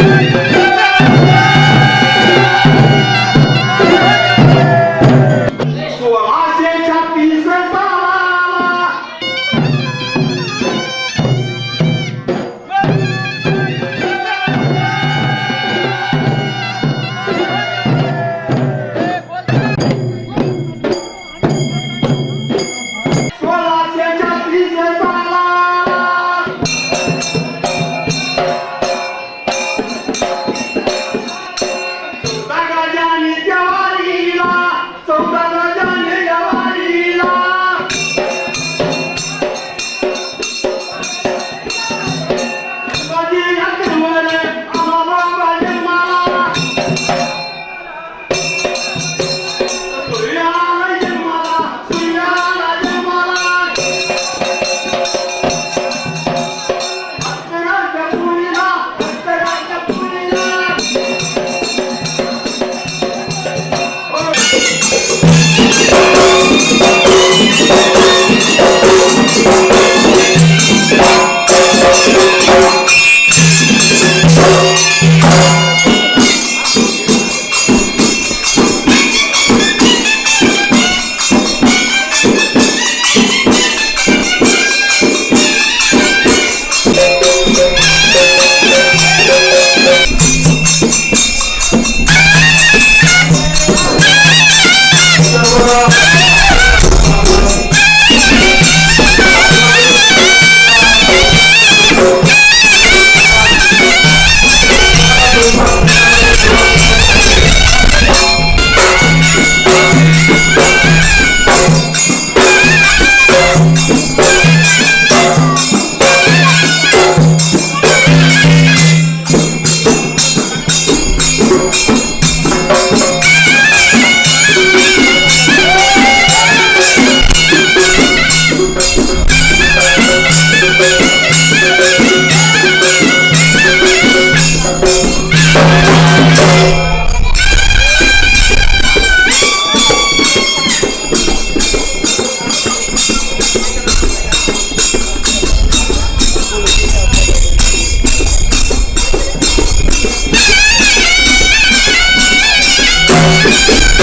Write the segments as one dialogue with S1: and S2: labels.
S1: Thank you.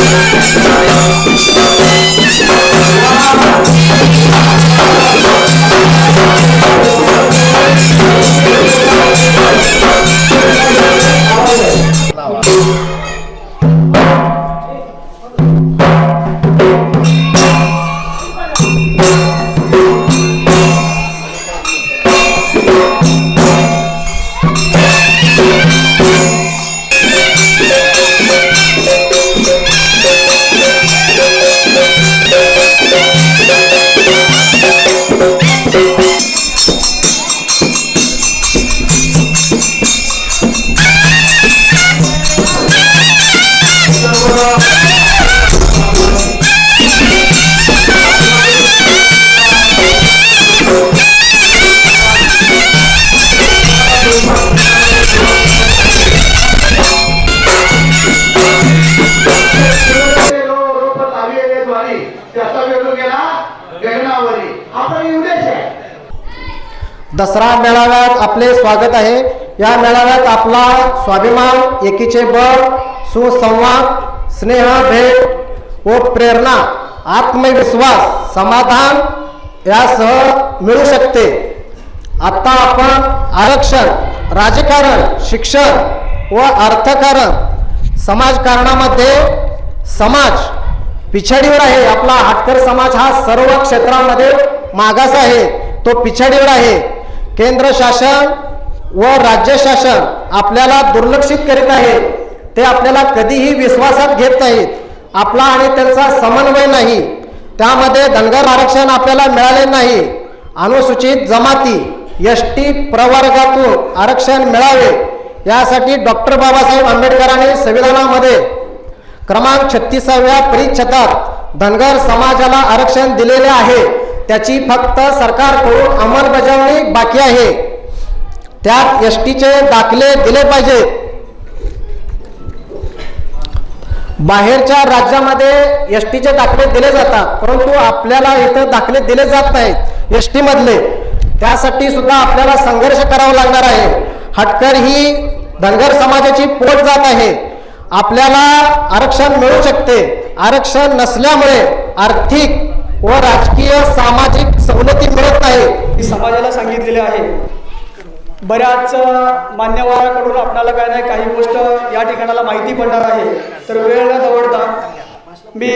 S1: Música
S2: Dussehra मेळाव्यात आपले स्वागत आहे. या मेळाव्यात आपला स्वाभिमान एकीचे बळ सुसंवाद स्नेह भेट व प्रेरणा आत्मविश्वास समाधान यासह मिळू शकते. आत्ता आपण आरक्षण राजकारण शिक्षण व अर्थकारण समाजकारणामध्ये समाज पिछाडीवर आहे. आपला हाटकर समाज हा सर्व क्षेत्रामध्ये मागास आहे. तो पिछाडीवर आहे. केंद्र शासन व राज्य शासन आपल्याला दुर्लक्षित करीत आहे ते आपल्याला कधीही विश्वासात घेत नाहीत. आपला आणि त्यांचा समन्वय नाही. त्यामध्ये धनगर आरक्षण आपल्याला मिळाले नाही. अनुसूचित जमाती एस टी प्रवर्गातून आरक्षण मिळावे यासाठी डॉक्टर बाबासाहेब आंबेडकरांनी संविधानामध्ये क्रमांक छत्तीसाव्या परिच्छेदात धनगर समाजाला आरक्षण दिलेले आहे. त्याची फक्त सरकारकडून अंमलबजावणी बाकी आहे. त्यात एस टीचे दाखले दिले पाहिजेत. बाहेरच्या राज्यामध्ये एस टीचे दाखले दिले जातात परंतु आपल्याला इथं दाखले दिले जात नाहीत एस टी मधले त्यासाठी सुद्धा आपल्याला संघर्ष करावा लागणार आहे. हटकर ही
S3: धनगर समाजाची पोट जात आहे. आपल्याला आरक्षण मिळू शकते. आरक्षण नसल्यामुळे आर्थिक व राजकीय सामाजिक सवलती मिळत नाही.
S4: समाजाला सांगितलेले आहे. बऱ्याच मान्यवराकडून आपणाला काय नाही काही गोष्ट या ठिकाणाला माहिती पडणार आहे. तर वेळ न दवडता मी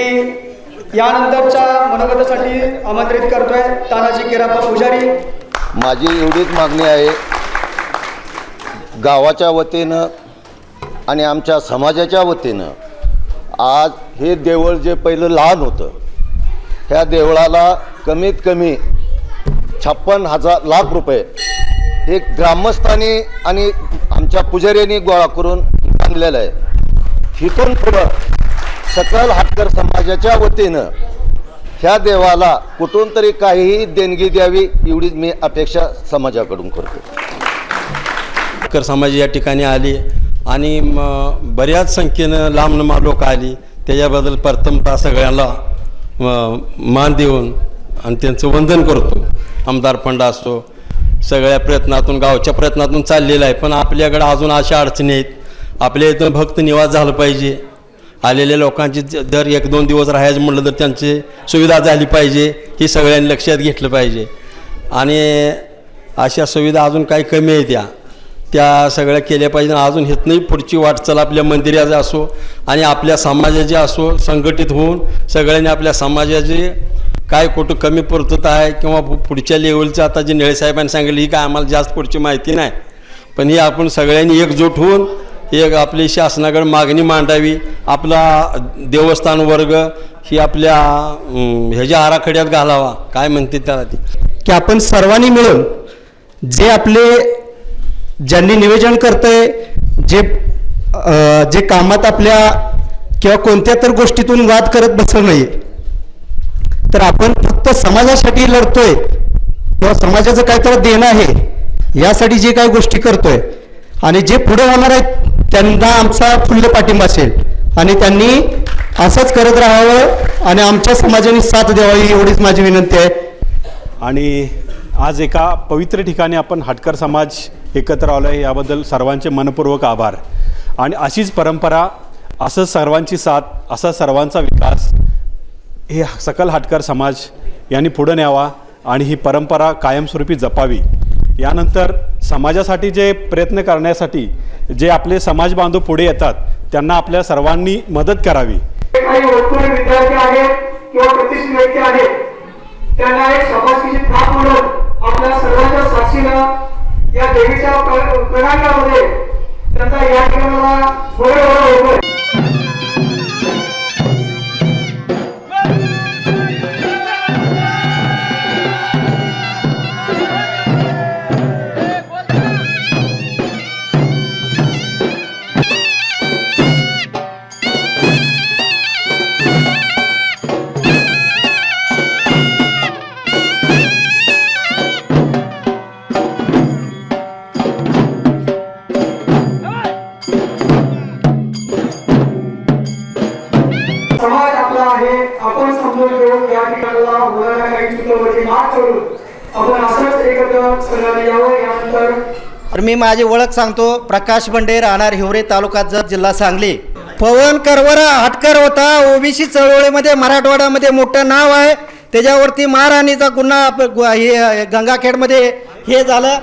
S4: यानंतरच्या मनोगतासाठी आमंत्रित करतोय. तानाजी केराप्पा पुजारी.
S5: माझी एवढीच मागणी आहे. गावाच्या वतीनं आणि आमच्या समाजाच्या वतीनं आज हे देवळ जे पहिलं लहान होतं ह्या देवळाला कमीत कमी छप्पन हजार लाख रुपये. हे ग्रामस्थांनी आणि आमच्या पुजाऱ्यांनी गोळा करून बांधलेलं आहे. इथून पुढं सकल हाटकर समाजाच्या वतीनं ह्या देवाला कुठून तरी काहीही देणगी द्यावी एवढीच मी अपेक्षा समाजाकडून करतो.
S6: कर समाज या ठिकाणी आली आणि बऱ्याच संख्येनं लांब लोक आली. त्याच्याबद्दल प्रथमता सगळ्यांना मान देऊन आणि त्यांचं वंदन करतो. आमदार फंड असतो. सगळ्या प्रयत्नातून गावच्या प्रयत्नातून चाललेला आहे. पण आपल्याकडे अजून अशा अडचणी आहेत. आपल्या इथून भक्त निवास झालं पाहिजे. आलेल्या लोकांची दर एक दोन दिवस राहायचं म्हटलं तर त्यांची सुविधा झाली पाहिजे. ही सगळ्यांनी लक्षात घेतलं पाहिजे. आणि अशा सुविधा अजून काही कमी आहेत त्या त्या सगळ्या केल्या पाहिजे. अजून हिथनंही पुढची वाटचाल आपल्या मंदिराची असो आणि आपल्या समाजाची असो संघटित होऊन सगळ्यांनी आपल्या समाजाची काय कुठं कमी पूर्तता आहे किंवा पुढच्या लेवलचं आता जे निळेसाहेबांनी सांगितलं ही काय आम्हाला जास्त पुढची माहिती नाही. पण ही आपण सगळ्यांनी एकजूट होऊन एक आपली शासनाकडे मागणी मांडावी. आपला देवस्थान वर्ग ही आपल्या ह्याच्या आराखड्यात घालावा. काय म्हणते त्याला ती?
S7: की आपण सर्वांनी मिळून जे आपले ज्यांनी नियोजन करतंय जे जे कामात आपल्या किंवा कोणत्या तर गोष्टीतून वाद करत बसलं नाही तर आपण फक्त समाजासाठी लढतोय किंवा समाजाचं काहीतरी देणं आहे यासाठी जे काही गोष्टी करतोय. आणि जे पुढे होणार आहेत त्यांना आमचा फुल्ल पाठिंबा असेल. आणि त्यांनी असंच करत राहावं आणि आमच्या समाजाने साथ द्यावी एवढीच माझी विनंती आहे.
S8: आणि आज एका पवित्र ठिकाणी आपण हटकर समाज एकत्र आलो आहे याबद्दल सर्वांचे मनपूर्वक आभार. आणि अशीच परंपरा असं सर्वांची साथ असा सर्वांचा विकास हे सकल हाटकर समाज यांनी पुढं न्यावा आणि ही परंपरा कायमस्वरूपी जपावी. यानंतर समाजासाठी जे प्रयत्न करण्यासाठी जे आपले समाज बांधव पुढे येतात त्यांना आपल्या सर्वांनी मदत करावी.
S4: काही विद्यार्थी आहेत किंवा प्रतिष्ठित व्यक्ती आहेत त्यांना एक समाजाची थाप म्हणून आपल्या सर्वांच्या साक्षीला या देवीच्या प्रणांगामध्ये त्यांचा या ठिकाणाला होतोय
S3: मी माझी ओळख सांगतो. प्रकाश बंडे राहणार हिवरे तालुका जत जिल्हा सांगली. पवन करवरा हटकर होता. ओबीसी चळवळीमध्ये मराठवाड्यामध्ये मोठं नाव आहे. त्याच्यावरती महाराणीचा गुन्हा गु- हे गंगाखेडमध्ये हे झालं.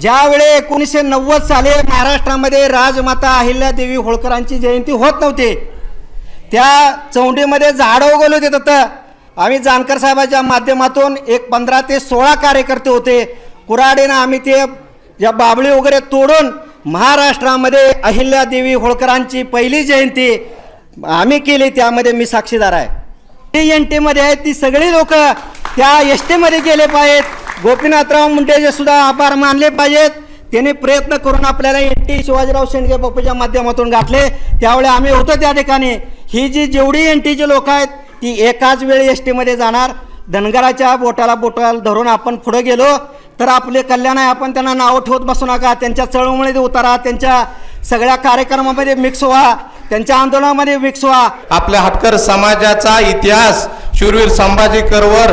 S3: ज्यावेळे एकोणीसशे नव्वद साली महाराष्ट्रामध्ये राजमाता अहिल्यादेवी होळकरांची जयंती होत नव्हती त्या चौंडीमध्ये झाडं उगवले होते तर आम्ही जानकर साहेबाच्या माध्यमातून एक पंधरा ते सोळा कार्यकर्ते होते. कुराडीनं आम्ही ते या बाबळी वगैरे तोडून महाराष्ट्रामध्ये अहिल्यादेवी होळकरांची पहिली जयंती आम्ही केली त्यामध्ये मी साक्षीदार आहे. ती एन टीमध्ये आहेत ती सगळी लोक. त्या एस टीमध्ये गेले पाहिजेत. गोपीनाथराव मुंडेचे सुद्धा आभार मानले पाहिजेत. त्यांनी प्रयत्न करून आपल्याला एन टी शिवाजीराव शेंडगे बापूच्या माध्यमातून गाठले. त्यावेळी आम्ही होतो त्या ठिकाणी. ही जी जेवढी एन टीची लोक आहेत ती एकाच वेळी एस टीमध्ये जाणार. धनगराच्या बोटाला बोटाला धरून आपण पुढे गेलो. तर आपले कल्याण आहे आपण त्यांना नावं ठेवत बसू नका. त्यांच्या चळवळीमध्ये उतारा त्यांच्या सगळ्या कार्यक्रमामध्ये मिक्स व्हा त्यांच्या आंदोलनामध्ये मिक्स व्हा.
S7: आपल्या हटकर समाजाचा इतिहास शूरवीर संभाजी करवर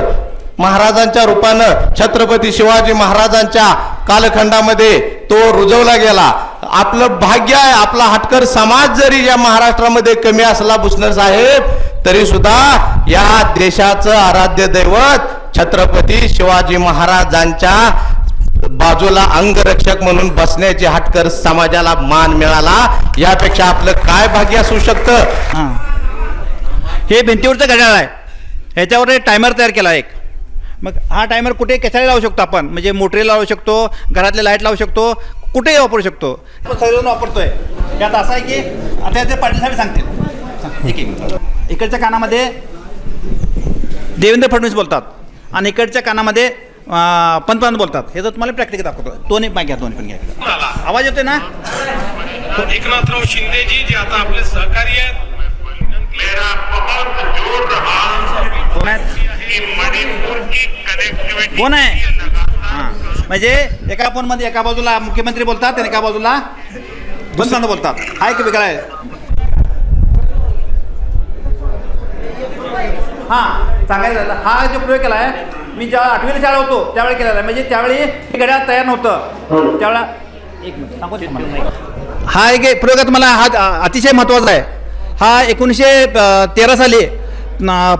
S7: महाराजांच्या रूपानं छत्रपती शिवाजी महाराजांच्या कालखंडामध्ये तो रुजवला गेला.
S9: आपलं भाग्य आहे आपला हाटकर समाज जरी या महाराष्ट्रामध्ये कमी असला भुसनर साहेब तरी सुद्धा या देशाचं आराध्य दैवत छत्रपती शिवाजी महाराजांच्या बाजूला अंगरक्षक म्हणून बसण्याची हाटकर समाजाला मान मिळाला. यापेक्षा आपलं काय भाग्य असू शकतं?
S10: हां. हे भिंतीवरचं घड्याळ आहे. ह्याच्यावर टायमर तयार केला एक. मग हा टायमर कुठे कशाला लावू शकतो आपण? म्हणजे मोटरीला लावू शकतो घरातले लाइट लावू शकतो कुठेही वापरू शकतो? आपण वापरतोय. यात असं आहे की आता ते पाटील साहेब सांगतील एक इकडच्या कानामध्ये देवेंद्र फडणवीस बोलतात. आणि इकडच्या कानामध्ये पंतप्रधान बोलतात. हे जर तुम्हाला प्रॅक्टिकल दाखवतो. दोन्ही घ्या दोन्ही पण घ्या आवाज येतोय ना?
S11: एकनाथराव शिंदेजी जे आता आपले सहकारी आहेत.
S10: कोण आहे? हां. म्हणजे एका फोनमध्ये एका बाजूला मुख्यमंत्री बोलतात आणि एका बाजूला पंतप्रधान बोलतात. हा एक वेगळा आहे. हां. सांगायचं झालं. हा जो प्रयोग केला आहे मी जेव्हा आठवीला शाळा होतो त्यावेळी केलेला. आहे म्हणजे त्यावेळी हे घड्याळ तयार नव्हतं. त्यावेळेला एक मिनिट सांगू मला. हा एक प्रयोग तुम्हाला. हा अतिशय महत्त्वाचा आहे. हा एकोणीसशे तेरा साली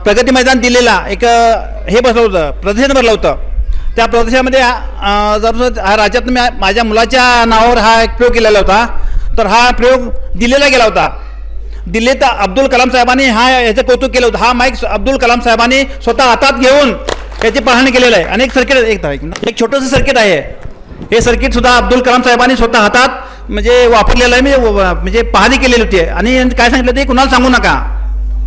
S10: प्रगती मैदान दिलेला एक हे बसलं होतं. प्रदर्शन भरलं होतं. त्या प्रदर्शनामध्ये जर हा राज्यात मी माझ्या मुलाच्या नावावर हा एक प्रयोग केलेला होता. तर हा प्रयोग दिल्लीला गेला होता. दिल्लीत अब्दुल कलाम साहेबांनी हा याचं कौतुक केलं होतं. हा माईक अब्दुल कलाम साहेबांनी स्वतः हातात घेऊन याची पाहणी केलेलं आहे. आणि एक सर्किट एक एक छोटंसं सर्किट आहे. हे सर्किट सुद्धा अब्दुल कलाम साहेबांनी स्वतः हातात म्हणजे वापरलेलं आहे. म्हणजे म्हणजे पाहणी केलेली होती. आणि काय सांगितलं ते कुणाला सांगू नका.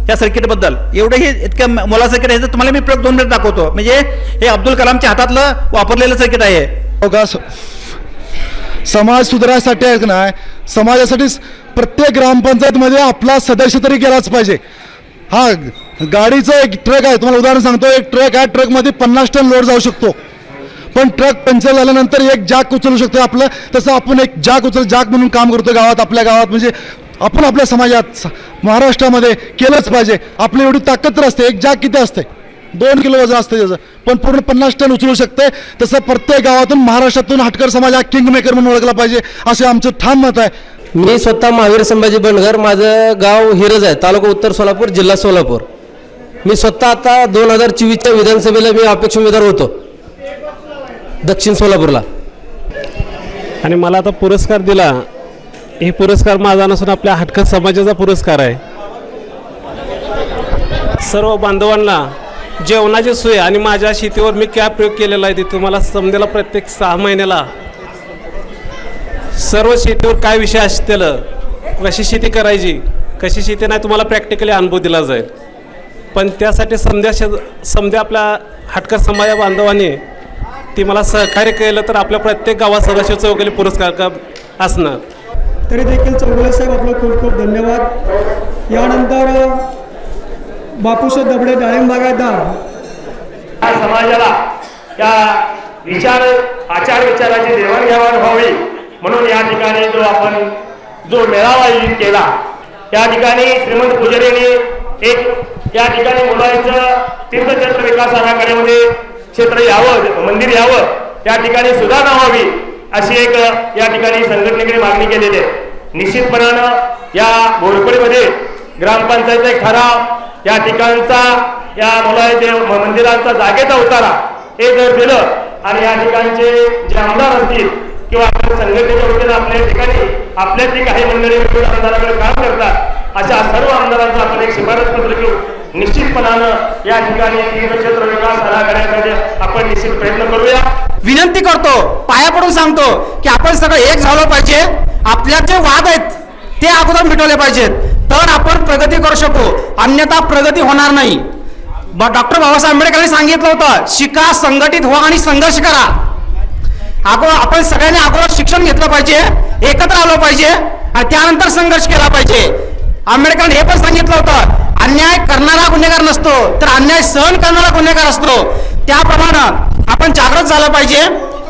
S10: या सर्किटबद्दल एवढं हे इतकं मोला सर्किट आहे. तर तुम्हाला मी प्रयोग दोन मिनिट दाखवतो. म्हणजे हे अब्दुल कलामच्या हातातलं वापरलेलं सर्किट आहे.
S12: हो समाज सुधारायसाठी आहे ना समाजासाठी प्रत्येक ग्रामपंचायतमध्ये आपला सदस्य तरी गेलाच पाहिजे. हा गाडीचं एक ट्रक आहे तुम्हाला उदाहरण सांगतो एक ट्रक आहे ट्रकमध्ये पन्नास टन लोड जाऊ शकतो. पण ट्रक पंक्चर झाल्यानंतर एक जाग उचलू शकतो आपलं तसं आपण एक जाग उचल जाग म्हणून काम करतो गावात आपल्या गावात म्हणजे आपण आपल्या समाजात महाराष्ट्रामध्ये केलंच पाहिजे. आपली एवढी ताकद तर असते एक जाग किती असते? दोन किलो वजन असतं त्याचं. पण पूर्ण पन्नास टन उचलू शकते तसं प्रत्येक गावातून महाराष्ट्रातून हाटकर समाज हा किंग मेकर म्हणून ओळखला पाहिजे असे आमचं ठाम मत आहे.
S13: मी स्वतः महावीर संभाजी बनगर माझं गाव हिरज आहे तालुका उत्तर सोलापूर जिल्हा सोलापूर. मी स्वतः आता दोन हजार चोवीसच्या विधानसभेला मी अपेक्ष उमेदवार होतो दक्षिण सोलापूरला.
S14: आणि मला आता पुरस्कार दिला. हे पुरस्कार माझा नसून आपल्या हटकर समाजाचा पुरस्कार आहे. सर्व बांधवांना जेवणाची सोय आणि माझ्या शेतीवर मी काय प्रयोग केलेला आहे ते तुम्हाला समजेला प्रत्येक सहा महिन्याला सर्व शेतीवर काय विषय असतील कशी शेती करायची? कशी शेती नाही तुम्हाला प्रॅक्टिकली अनुभव दिला जाईल. पण त्यासाठी समजा शे समजा आपल्या हटकर समाजा बांधवांनी ती मला सहकार्य केलं तर आपल्या प्रत्येक गावात सदाशिव चौकली पुरस्कार का असणार.
S15: तरी देखील चौगुले साहेब आपलं खूप खूप धन्यवाद. यानंतर बापूसाहेब दबडे डाळिंब बागायतदार.
S11: या समाजाला त्या विचार आचार विचाराची देवाणघेवाण व्हावी. म्हणून या ठिकाणी जो आपण जो मेळावा आयोजित केला त्या ठिकाणी श्रीमंत पुजारीने एक या ठिकाणी मुलांचं तीर्थक्षेत्र विकास आराखड्यामध्ये क्षेत्र यावं मंदिर यावं त्या ठिकाणी सुधारणा व्हावी अशी एक या ठिकाणी संघटनेकडे मागणी केलेली आहे. निश्चितपणानं या घोरपडीमध्ये ग्रामपंचायत एक ठराव या ठिकाणचा या मुलाच्या मंदिरांचा जागेचा उतारा हे जर दिलं आणि या ठिकाणचे जे आमदार असतील किंवा आपल्या संघटनेच्या वतीनं आपल्या ठिकाणी आपल्या जी काही मंडळी विविध आमदाराकडे काम करतात अशा सर्व आमदारांचं आपण एक शिफारस पत्र घेऊ निश्चितपणानं या ठिकाणी तीर्थक्षेत्र विकास आराखड्यासाठी आपण निश्चित प्रयत्न करूया.
S15: विनंती करतो पाया पडून सांगतो की आपण सगळं एक झालं पाहिजे. आपल्या जे वाद आहेत ते अगोदर मिटवले पाहिजेत. तर आपण प्रगती करू शकतो अन्यथा प्रगती होणार नाही. डॉक्टर बाबासाहेब आंबेडकरांनी सांगितलं होतं शिका संघटित व्हा आणि संघर्ष करा. अगो आपण सगळ्यांनी अगोदर शिक्षण घेतलं पाहिजे एकत्र आलं पाहिजे आणि त्यानंतर संघर्ष केला पाहिजे. आंबेडकरांनी हे पण सांगितलं होतं अन्याय करणारा गुन्हेगार नसतो तर अन्याय सहन करणारा गुन्हेगार असतो. त्याप्रमाणे आपण जागृत झालं पाहिजे.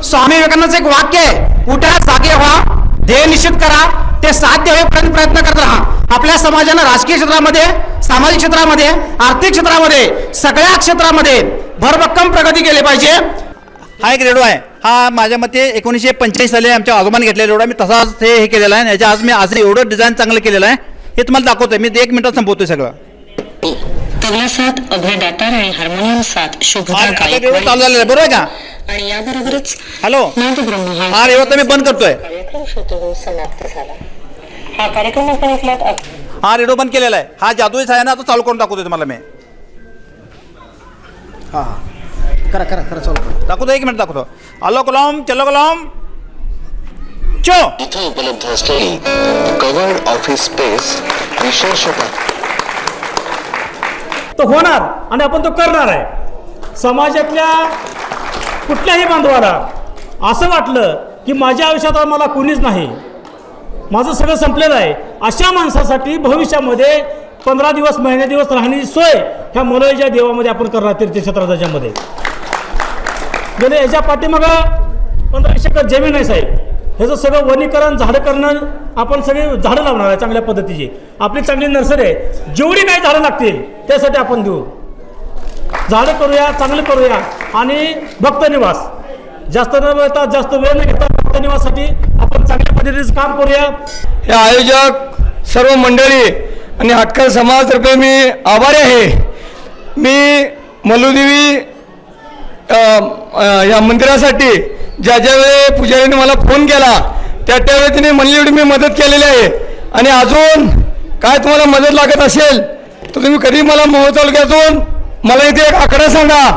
S15: स्वामी विवेकानंदचं एक वाक्य आहे उठा जागे व्हा ध्येय निश्चित करा ते साध्य होईपर्यंत प्रयत्न करत राहा. आपल्या समाजानं राजकीय क्षेत्रामध्ये सामाजिक क्षेत्रामध्ये आर्थिक क्षेत्रामध्ये सगळ्या क्षेत्रामध्ये भरभक्कम प्रगती केली पाहिजे.
S10: हा एक रेडिओ आहे. हा माझ्या मते एकोणीसशे पंच्याऐंशी साली आमच्या आजोबाने घेतलेला एवढा मी तसाच ते हे केलेला आहे. याच्या आज मी आज एवढं डिझाईन चांगलं केलेलं आहे. हे तुम्हाला दाखवतोय. मी एक मिनिटात संपवतोय सगळं.
S16: तबला साथ अभय दातार आणि हार्मोनियम साथ शुभदा
S10: हा, आता
S16: गायकवाड.
S10: तेवढं चालू झालेलं आहे. बरोबर आहे का?
S16: आणि याबरोबरच
S10: हॅलो.
S16: नादब्रह्म हा
S10: हा रेवत मी बंद करतोय.
S16: कार्यक्रम श्रोतेहो समाप्त झाला. हा कार्यक्रम आपण ऐकलात?
S10: हा रेडिओ बंद केलेला आहे. हा जादुई आहे ना आता चालू करून दाखवतोय तुम्हाला मी.
S3: हां हां. करा करा करा चालू
S10: दाखवतो एक मिनिट दाखवतो. अल्लो कलम चलो कलम. चो.
S17: इथं उपलब्ध असलेली कवर्ड ऑफिस स्पेस विशेषतः.
S11: तो होणार आणि आपण तो करणार आहे. समाजातल्या कुठल्याही बांधवाला असं वाटलं की माझ्या आयुष्यात मला कुणीच नाही. माझं सगळं संपलेलं आहे. अशा माणसासाठी भविष्यामध्ये पंधरा दिवस महिने दिवस राहण्याची सोय ह्या मनोईच्या देवामध्ये आपण करणार तीर्थक्षेत्राच्यामध्ये गेले याच्या पाठीमागं पंधरा एकर जमीन आहे साहेब. ह्याचं सगळं वनीकरण झाडं करणं आपण सगळे झाडं लावणार आहे चांगल्या पद्धतीची. आपली चांगली नर्सरी आहे. जेवढी काही झाडं लागतील त्यासाठी आपण देऊ. झाडं करूया चांगलं करूया. आणि भक्त निवास. जास्त न मिळता जास्त वेळ न घेता भक्त निवाससाठी आपण चांगल्या पद्धतीचं काम करूया.
S7: हे आयोजक सर्व मंडळी आणि हटकर समाजातर्फे मी आभारी आहे. मी मल्लूदेवी या मंदिरासाठी ज्या ज्यावेळी पुजारीने मला फोन केला त्या त्यावेळी तिने म्हणली एवढी मी मदत केलेली आहे. आणि अजून काय तुम्हाला मदत लागत असेल तर तुम्ही कधी मला मोह तालुक्यातून मला इथे एक आकडा सांगा.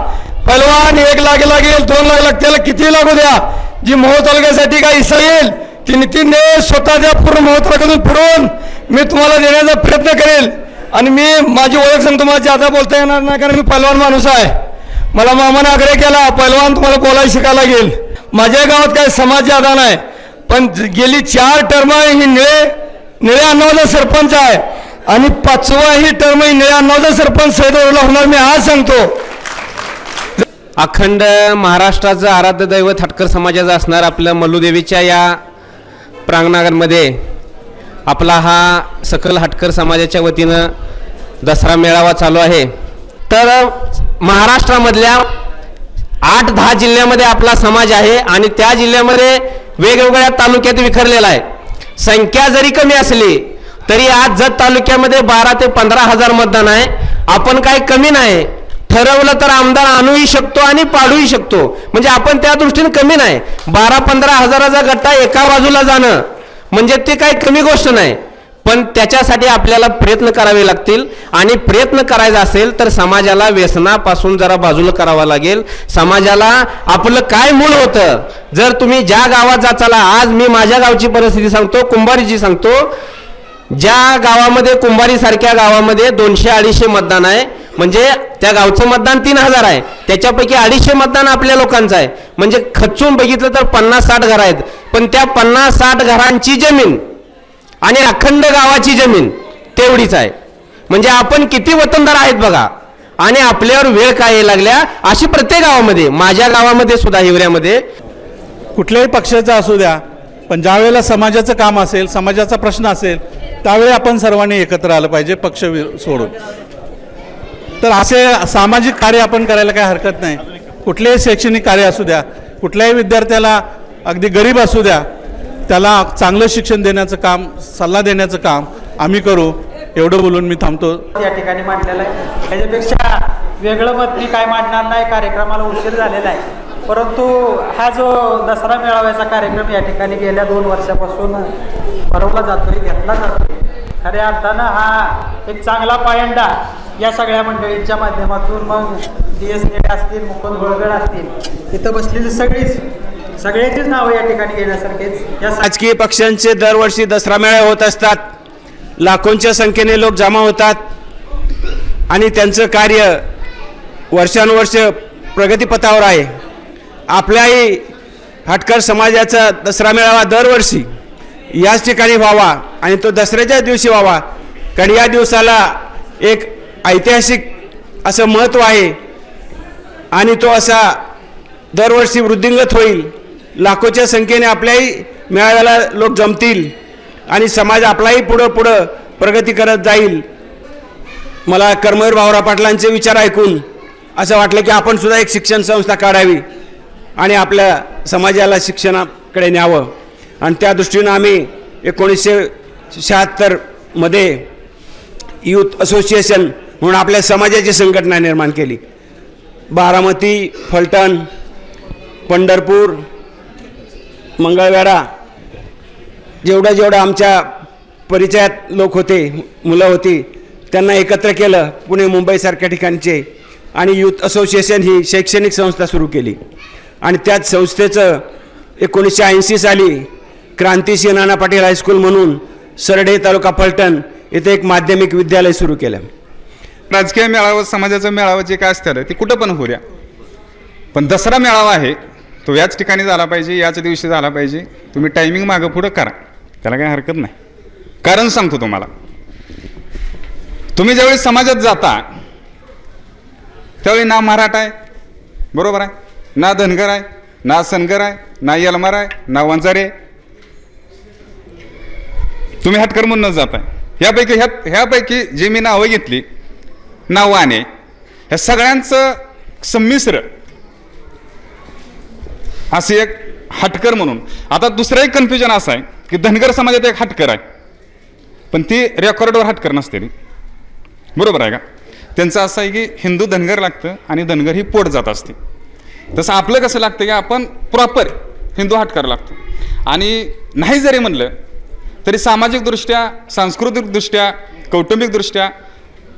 S7: पलवान एक लाख लागेल दोन लाख लागतील किती लागू द्या. जी मोह तालुक्यासाठी काय हिस्सा येईल ती नितीनने स्वतःच्या पूर्ण मोह तालुक्यातून मी तुम्हाला देण्याचा प्रयत्न करेल. आणि मी माझी ओळख सांगतो मला जादा बोलता येणार नाही कारण मी पलवान माणूस आहे. मला मामाने आग्रह केला पहिलवान तुम्हाला बोलायला शिकायला लागेल माझ्या गावात काय समाज जादा नाही पण गेली चार टर्म ही निळे निळ्या अण्णाचा सरपंच आहे. आणि पाचवा ही टर्म ही निळ्या अण्णाचा सरपंच सैदवरला होणार मी आज सांगतो.
S13: अखंड महाराष्ट्राचं आराध्य दैवत हटकर समाजाचं असणार आपल्या मल्लूदेवीच्या या प्रांगणामध्ये. आपला हा सकल हटकर समाजाच्या वतीनं दसरा मेळावा चालू आहे. तर महाराष्ट्रामधल्या आठ दहा जिल्ह्यामध्ये आपला समाज आहे आणि त्या जिल्ह्यामध्ये वेगवेगळ्या तालुक्यात विखरलेला आहे. संख्या जरी कमी असली तरी आज जत तालुक्यामध्ये बारा ते पंधरा हजार मतदान आहे. आपण काय कमी नाही. ठरवलं तर आमदार आणूही शकतो आणि पाडूही शकतो. म्हणजे आपण त्या दृष्टीने कमी नाही. बारा पंधरा हजाराचा गट्टा एका बाजूला जाणं म्हणजे ते काही कमी गोष्ट नाही. पण त्याच्यासाठी आपल्याला प्रयत्न करावे लागतील. आणि प्रयत्न करायचा असेल तर समाजाला व्यसनापासून जरा बाजूला करावा लागेल. समाजाला आपलं काय मूळ होतं? जर तुम्ही ज्या गावात जाचाला आज मी माझ्या गावची परिस्थिती सांगतो कुंभारीची सांगतो. ज्या गावामध्ये कुंभारीसारख्या गावामध्ये दोनशे अडीचशे मतदान आहे. म्हणजे त्या गावचं मतदान तीन हजार आहे. त्याच्यापैकी अडीचशे मतदान आपल्या लोकांचं आहे. म्हणजे खचून बघितलं तर पन्नास साठ घरं आहेत. पण त्या पन्नास साठ घरांची जमीन आणि अखंड गावाची जमीन तेवढीच आहे. म्हणजे आपण किती वतनदार आहेत बघा. आणि आपल्यावर वेळ काय यायला लागल्या? अशी प्रत्येक गावामध्ये माझ्या गावामध्ये सुद्धा हिवऱ्यामध्ये.
S8: कुठल्याही पक्षाचा असू द्या पण ज्या वेळेला समाजाचं काम असेल समाजाचा प्रश्न असेल त्यावेळी आपण सर्वांनी एकत्र आलं पाहिजे पक्ष वि- सोडून. तर असे सामाजिक कार्य आपण करायला काही हरकत नाही. कुठलेही शैक्षणिक कार्य असू द्या कुठल्याही विद्यार्थ्याला अगदी गरीब असू द्या त्याला चांगलं शिक्षण देण्याचं काम सल्ला देण्याचं काम आम्ही करू. एवढं बोलून मी थांबतो.
S4: या ठिकाणी मांडलेलं आहे. त्याच्यापेक्षा वेगळं मत मी काय मांडणार नाही कार्यक्रमाला उशीर झालेला आहे. परंतु हा जो दसरा मेळाव्याचा कार्यक्रम या ठिकाणी गेल्या दोन वर्षापासून भरवला जातोय घेतला जातोय. खऱ्या अर्थानं हा एक चांगला पायंडा या सगळ्या मंडळींच्या माध्यमातून मग डी एस नेट असतील मुकुंद गोळगड असतील इथं बसलेली सगळीच सगळ्याचीच नावं या ठिकाणी घेण्यासारखेच या
S13: राजकीय पक्षांचे दरवर्षी दसरा मेळे होत असतात. लाखोंच्या संख्येने लोक जमा होतात. आणि त्यांचं कार्य वर्षानुवर्ष प्रगतीपथावर आहे. आपल्याही हटकर समाजाचा दसरा मेळावा दरवर्षी याच ठिकाणी व्हावा आणि तो दसऱ्याच्या दिवशी व्हावा. कारण या दिवसाला एक ऐतिहासिक असं महत्त्व आहे. आणि तो असा दरवर्षी वृद्धिंगत होईल. लाखोच्या संख्येने आपल्याही मेळाव्याला लोक जमतील आणि समाज आपलाही पुढं पुढं प्रगती करत जाईल. मला कर्मवीर भाऊराव पाटलांचे विचार ऐकून असं वाटलं की आपण सुद्धा एक शिक्षण संस्था काढावी
S14: आणि आपल्या समाजाला शिक्षणाकडे न्यावं. आणि त्या दृष्टीनं आम्ही एकोणीसशे शहात्तरमध्ये यूथ असोसिएशन म्हणून आपल्या समाजाची संघटना निर्माण केली. बारामती फलटण पंढरपूर मंगळवेढा जेवढं जेवढं आमच्या परिचयात लोक होते मुलं होती त्यांना एकत्र केलं पुणे मुंबईसारख्या ठिकाणचे. आणि यूथ असोसिएशन ही शैक्षणिक संस्था सुरू केली. आणि त्याच संस्थेचं एकोणीसशे ऐंशी साली क्रांतिसिंह नाना पाटील हायस्कूल म्हणून सरडे तालुका फलटण इथे एक माध्यमिक विद्यालय सुरू केलं.
S18: राजकीय मेळावं समाजाचं मेळावा जे काय असतं ते कुठं पण होऊ द्या. पण दसरा मेळावा आहे तो याच ठिकाणी झाला पाहिजे याच दिवशी झाला पाहिजे. तुम्ही टायमिंग मागं पुढं करा. त्याला काही हरकत नाही. कारण सांगतो तुम्हाला. तुम्ही ज्यावेळी समाजात जाता त्यावेळी ना मराठा आहे. बरोबर आहे? ना धनगर आहे ना सनगर आहे ना यलमार आहे ना वंजारे आहे. तुम्ही हटकर म्हणूनच जाताय. ह्यापैकी ह्या ह्यापैकी जी मी नावं घेतली नावाने ह्या सगळ्यांचं संमिश्र असे एक हटकर म्हणून. आता दुसरं एक कन्फ्युजन असं आहे की धनगर समाजात एक हटकर आहे. पण ती रेकॉर्डवर हटकर नसते ती. बरोबर आहे का? त्यांचं असं आहे की हिंदू धनगर लागतं आणि धनगर ही पोट जात असते. तसं आपलं कसं लागतं की आपण प्रॉपर हिंदू हटकर लागतो. आणि नाही जरी म्हणलं तरी सामाजिकदृष्ट्या सांस्कृतिकदृष्ट्या कौटुंबिकदृष्ट्या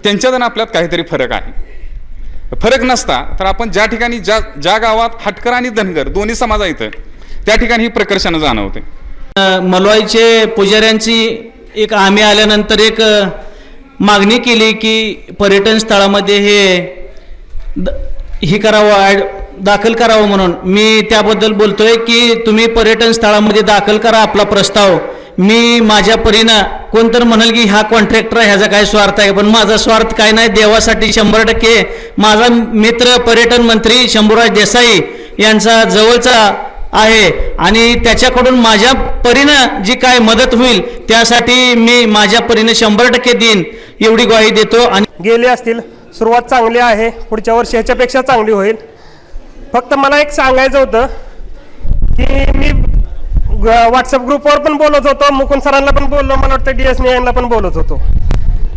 S18: त्यांच्यात आणि आपल्यात काहीतरी फरक आहे. फरक नसता तर आपण ज्या ठिकाणी ज्या ज्या गावात हटकर आणि धनगर दोन्ही समाज आहेत त्या ठिकाणी ही प्रकर्षानं जाणवते.
S19: मलवाईचे पुजाऱ्यांची एक आम्ही आल्यानंतर एक मागणी केली की पर्यटन स्थळामध्ये हे द- हे करावं ॲड दाखल करावं म्हणून. मी त्याबद्दल बोलतोय की तुम्ही पर्यटन स्थळामध्ये दाखल करा आपला प्रस्ताव. मी माझ्या परीनं कोण तर म्हणाल की हा कॉन्ट्रॅक्टर ह्याचा काय स्वार्थ आहे? पण माझा स्वार्थ काय नाही देवासाठी शंभर टक्के माझा मित्र पर्यटन मंत्री शंभूराज देसाई यांचा जवळचा आहे. आणि त्याच्याकडून माझ्या परीनं जी काय मदत होईल त्यासाठी मी माझ्या परीनं शंभर टक्के देईन एवढी ग्वाही देतो आणि
S20: गेले असतील. सुरुवात चांगली आहे. पुढच्या वर्षी ह्याच्यापेक्षा चांगली होईल. फक्त मला एक सांगायचं होतं की मी व्हॉट्सअप ग्रुपवर पण बोलत होतो. मुकुंद सरांना पण बोललो. मला वाटतं डी एस यांना पण बोलत होतो.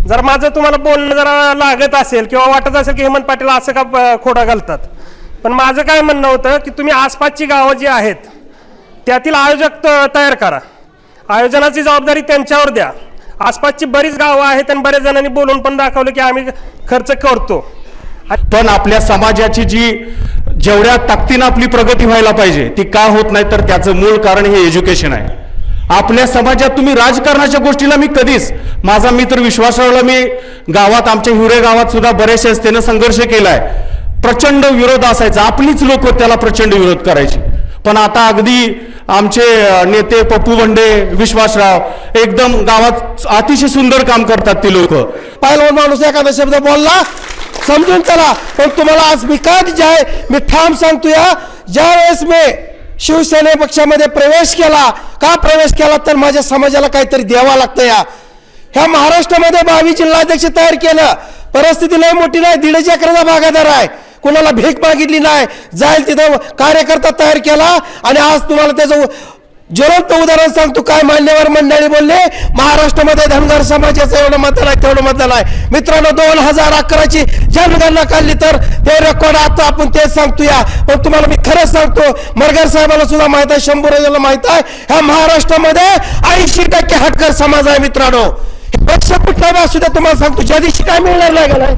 S20: जर माझं तुम्हाला बोलणं जरा लागत असेल किंवा वाटत असेल की हेमंत पाटील असं का खोडा घालतात. पण माझं काय म्हणणं होतं की तुम्ही आसपासची गावं जी आहेत त्यातील आयोजक त- तयार करा. आयोजनाची जबाबदारी त्यांच्यावर द्या. आसपासची बरीच गावं आहेत आणि बऱ्याच जणांनी बोलून पण दाखवलं की आम्ही खर्च करतो.
S21: पण आपल्या समाजाची जी जेवढ्या ताकदीनं आपली प्रगती व्हायला पाहिजे ती का होत नाही तर त्याचं मूळ कारण हे एज्युकेशन आहे. आपल्या समाजात तुम्ही राजकारणाच्या गोष्टीला मी कधीच माझा मित्र विश्वासरावला मी गावात आमच्या हिवरे गावात सुद्धा बऱ्याचशाच त्यानं संघर्ष केलाय. प्रचंड विरोध असायचा. आपलीच लोक त्याला प्रचंड विरोध करायचे. पण आता अगदी आमचे नेते पप्पू बंडे विश्वासराव एकदम गावात अतिशय सुंदर काम करतात ती लोक.
S22: पहिलवान माणूस एखादा शब्द बोलला समजून चला. पण तुम्हाला आज मी का जे आहे मी ठाम सांगतो या ज्या वेळेस मी शिवसेने पक्षामध्ये प्रवेश केला का प्रवेश केला तर माझ्या समाजाला काहीतरी द्यावा लागतं या ह्या महाराष्ट्रामध्ये बावीस जिल्हाध्यक्ष तयार केलं. परिस्थिती लय मोठी नाही दीड एकराचा भागाधार आहे. कुणाला भीक मागितली नाही. जाईल तिथं कार्यकर्ता तयार केला आणि आज तुम्हाला त्याचं ज्वलंत उदाहरण सांगतो. काय मान्यवर मंडळी बोलले महाराष्ट्रामध्ये धनगर समाजाचं एवढं मतदान आहे तेवढं मतदान आहे. मित्रांनो दोन हजार अकराची जनगणना काढली तर ते रेकॉर्ड आता आपण तेच सांगतो या पण तुम्हाला मी खरंच सांगतो मरगर साहेबाला सुद्धा माहीत आहे शंभर माहीत आहे. ह्या महाराष्ट्रामध्ये ऐंशी टक्के हटकर समाज आहे मित्रांनो. पक्ष कुठला असू द्या तुम्हाला सांगतो ज्या दिवशी काय मिळणार नाही?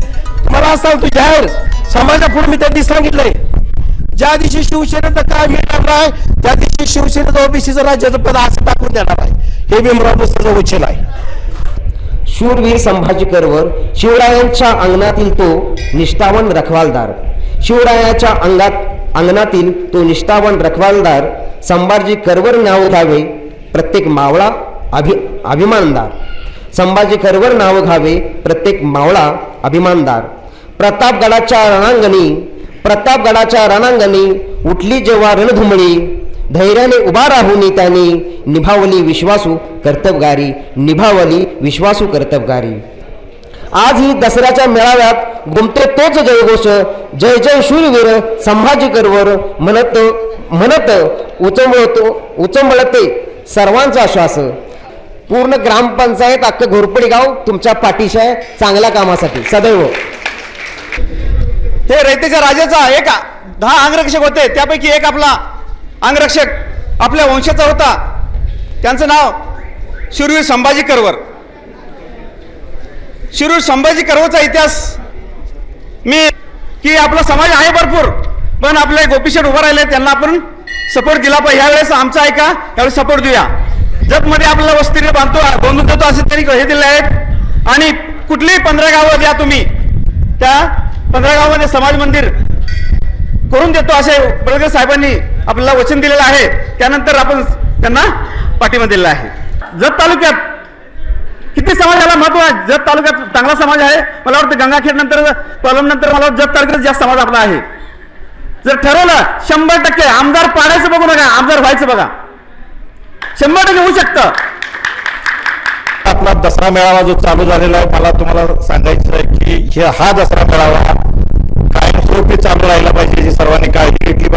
S22: मला तुम्हाला आज सांगतो जाहीर. समाजापुढे मी त्या दिवशी सांगितलंय. ज्या दिवशी शिवसेनेचं काय मिळणार नाही त्या दिवशी शिवसेनेचं ओबीसीचं राज्याचं पद असं टाकून देणार आहे. हे भीमराव पुस्तकाचं वचन आहे
S2: शूरवीर संभाजी करवर शिवरायांच्या अंगणातील तो निष्ठावन रखवालदार. शिवरायाच्या अंगात अंगणातील तो निष्ठावन रखवालदार संभाजी करवर नाव घ्यावे प्रत्येक मावळा अभि अभिमानदार. संभाजी करवर नाव घ्यावे प्रत्येक मावळा अभिमानदार. प्रतापगडाच्या रणांगणी प्रतापगडाच्या रणांगणी उठली जेव्हा रणधुमळी. धैर्याने उभा राहून त्यांनी निभावली विश्वासू कर्तबगारी निभावली विश्वासू कर्तबगारी. आज ही दसऱ्याच्या मेळाव्यात गुमते तोच जयघोष जय जय शूरवीर संभाजी करवर म्हणत म्हणत उचंबळतो उचंबळते सर्वांचा श्वास. पूर्ण ग्रामपंचायत अख्खं घोरपडी गाव तुमच्या पाठीशी आहे. चांगल्या कामासाठी. सदैव.
S10: हे रयतेच्या राजाचा एक दहा अंगरक्षक होते त्यापैकी एक आपला अंगरक्षक आपल्या वंशाचा होता. त्यांचं नाव शूरवीर संभाजी करवर शिरूर संभाजी करवचा इतिहास मी की आपला समाज आहे भरपूर पण आपले गोपीशेठ उभं राहिले त्यांना आपण सपोर्ट दिला पाहिजे. ह्यावेळेस आमचा आहे का? यावेळेस सपोर्ट देऊया. जतमध्ये आपल्याला वस्तीने बांधतो बांधून देतो असे त्यांनी हे दिले आहेत. आणि कुठलीही पंधरा गावं द्या तुम्ही त्या पंधरा गावामध्ये समाज मंदिर करून देतो असे बळगे साहेबांनी आपल्याला वचन दिलेलं आहे. त्यानंतर आपण त्यांना पाठिंबा दिलेला आहे. जत तालुक्यात किती समाजाला महत्त्व आहे? जत तालुक्यात चांगला समाज आहे. मला वाटतं गंगाखेड नंतर कॉलम नंतर मला वाटतं जत तालुक्यात जास्त समाज आपला आहे. जर ठरवलं शंभर टक्के आमदार पाडायचं बघू नका आमदार व्हायचं बघा. शंभर टक्के होऊ शकतं.
S21: आपला दसरा मेळावा जो चालू झालेला आहे मला तुम्हाला सांगायचं आहे की हा दसरा मेळावा कायमस्वरूपी चालू राहिला पाहिजे जी सर्वांनी काळजी घेतली